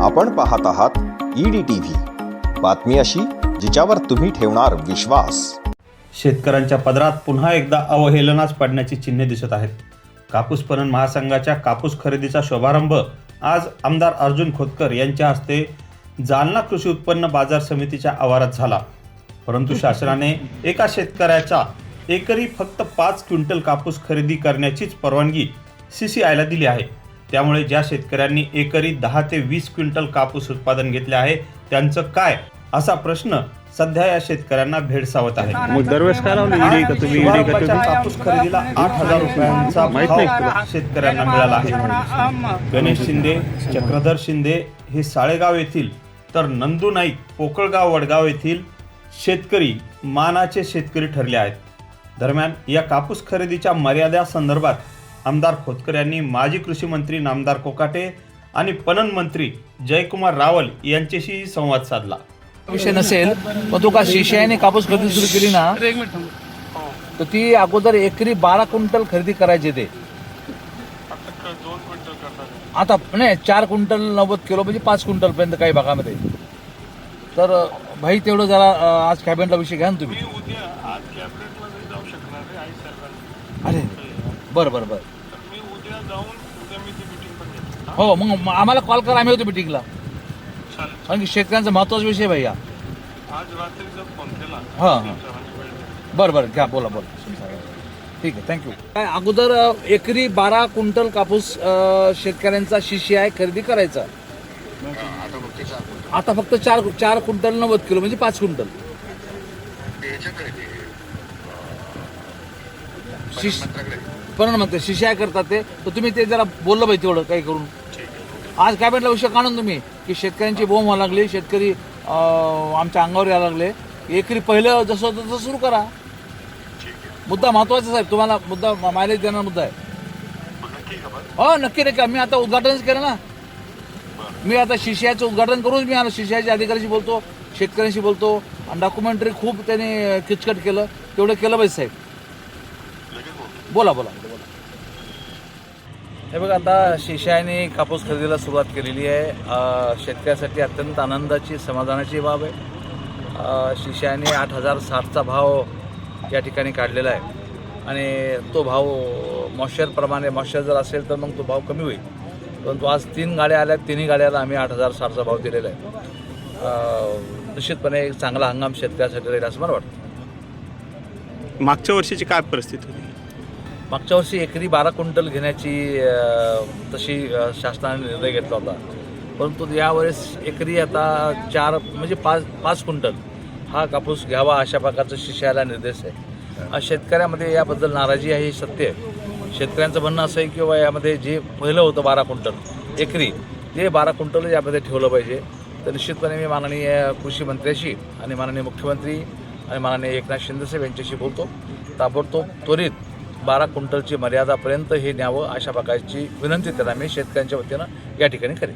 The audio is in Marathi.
आपण पाहत आहात ईडी टीव्ही बातमी अशी जिच्यावर तुम्ही ठेवणार विश्वास. शेतकऱ्यांच्या पदरात पुन्हा एकदा अवहेलनाच पडण्याची चिन्हे दिसत आहेत. कापूस पणन महासंघाच्या कापूस खरेदीचा शुभारंभ आज आमदार अर्जुन खोतकर यांच्या हस्ते जालना कृषी उत्पन्न बाजार समितीच्या आवारात झाला. परंतु शासनाने एका शेतकऱ्याच्या एकरी फक्त पाच क्विंटल कापूस खरेदी करण्याचीच परवानगी सी सी आयला दिली आहे. त्यामुळे ज्या शेतकऱ्यांनी एकरी दहा ते वीस क्विंटल कापूस उत्पादन घेतले आहे त्यांचं काय? असा प्रश्न सध्या या शेतकऱ्यांना भेडसावत आहे. मग दरवेळेस काय लावलं? ईडी का तुम्ही ईडी का शुभारंभाच्या तुम्ही? कापूस खरेदीला आठ हजार रुपयांचा माहीत नाही? शेतकऱ्यांना मिळाला आहे. गणेश शिंदे चक्रधर शिंदे हे साळेगाव येथील तर नंदू नाईक पोकळगाव वडगाव येथील शेतकरी मानाचे शेतकरी ठरले आहेत. दरम्यान या कापूस खरेदीच्या मर्यादा संदर्भात आमदार खोतकर यांनी माजी कृषी मंत्री नामदार कोकाटे आणि पणन मंत्री जयकुमार रावल यांच्याशी संवाद साधला. विषय नसेल पण तो का शिष्याने कापूस खरेदी सुरू केली ना तर ती अगोदर एकरी बारा क्विंटल खरेदी करायचे ते. आता नाही चार क्विंटल नव्वद किलो म्हणजे पाच क्विंटल पर्यंत काही भागामध्ये. तर भाई तेवढं जरा आज कॅबिनेटला विषय घ्या ना तुम्ही. अरे बरं बरं बरं. हो? मग म- आम्हाला कॉल करा आम्ही होतो मिटिंगला कारण की शेतकऱ्यांचा महत्त्वाचा विषय आहे भैया. हां हां. बरं बरं घ्या बोला बोला. ठीक आहे थँक्यू काय अगोदर अ, एकरी बारा क्विंटल कापूस अ, शेतकऱ्यांचा शिशी आहे खरेदी करायचा. आता फक्त चार चार क्विंटल नव्वद किलो म्हणजे पाच क्विंटल. शिश पण म्हणते? शिष्या करतात ते. तर तुम्ही ते जरा बोललं पाहिजे तेवढं काही करून. आज कॅबिनेटला विषय काढून तुम्ही की शेतकऱ्यांची बोंब व्हायला लागली शेतकरी आमच्या अंगावर यायला लागले. एकरी पहिलं जसं होतं तसं सुरू करा. मुद्दा महत्त्वाचा साहेब तुम्हाला मुद्दा मायलेज देणार मुद्दा आहे. हो नक्की नक्की. मी आता उद्घाटनच केलं ना. मी आता शिष्याचं उद्घाटन करूनच मी आलो शिष्याच्या अधिकाऱ्याशी बोलतो शेतकऱ्यांशी बोलतो. आणि डॉक्युमेंटरी खूप त्याने किचकट केलं. तेवढं केलं पाहिजे साहेब. बोला बोला. बोला हे बघा आता शिष्याने कापूस खरेदीला सुरुवात केलेली आहे. शेतकऱ्यासाठी अत्यंत आनंदाची समाधानाची बाब आहे. शिष्याने आठ हजार साठचा भाव या ठिकाणी काढलेला आहे. आणि तो भाव मॉइश्चरप्रमाणे मॉइश्चर जर असेल तर मग तो भाव कमी होईल. परंतु आज तीन गाड्या आल्या तिन्ही गाड्याला आम्ही आठ हजार साठचा भाव दिलेला आहे. निश्चितपणे एक चांगला हंगाम शेतकऱ्यासाठी राहील असं मला वाटतं. मागच्या वर्षीची काय परिस्थिती होती? मागच्या वर्षी एकरी बारा क्विंटल घेण्याची तशी शासनाने निर्णय घेतला होता. परंतु यावेळेस एकरी आता चार म्हणजे पाच पाच क्विंटल हा कापूस घ्यावा अशा प्रकारचा शिष्याला निर्देश आहे. शेतकऱ्यामध्ये याबद्दल नाराजी आहे हे सत्य आहे. शेतकऱ्यांचं म्हणणं असं आहे की बाबा यामध्ये जे पहिलं होतं बारा क्विंटल एकरी ते बारा क्विंटल यामध्ये ठेवलं पाहिजे. तर निश्चितपणे मी माननीय कृषी मंत्र्याशी आणि माननीय मुख्यमंत्री आणि माननीय एकनाथ शिंदेसाहेब यांच्याशी बोलतो ताबडतोब त्वरित बारा क्विंटलची मर्यादापर्यंत हे न्यावं अशा प्रकारची विनंती त्यांना मी शेतकऱ्यांच्या वतीनं या ठिकाणी करेन.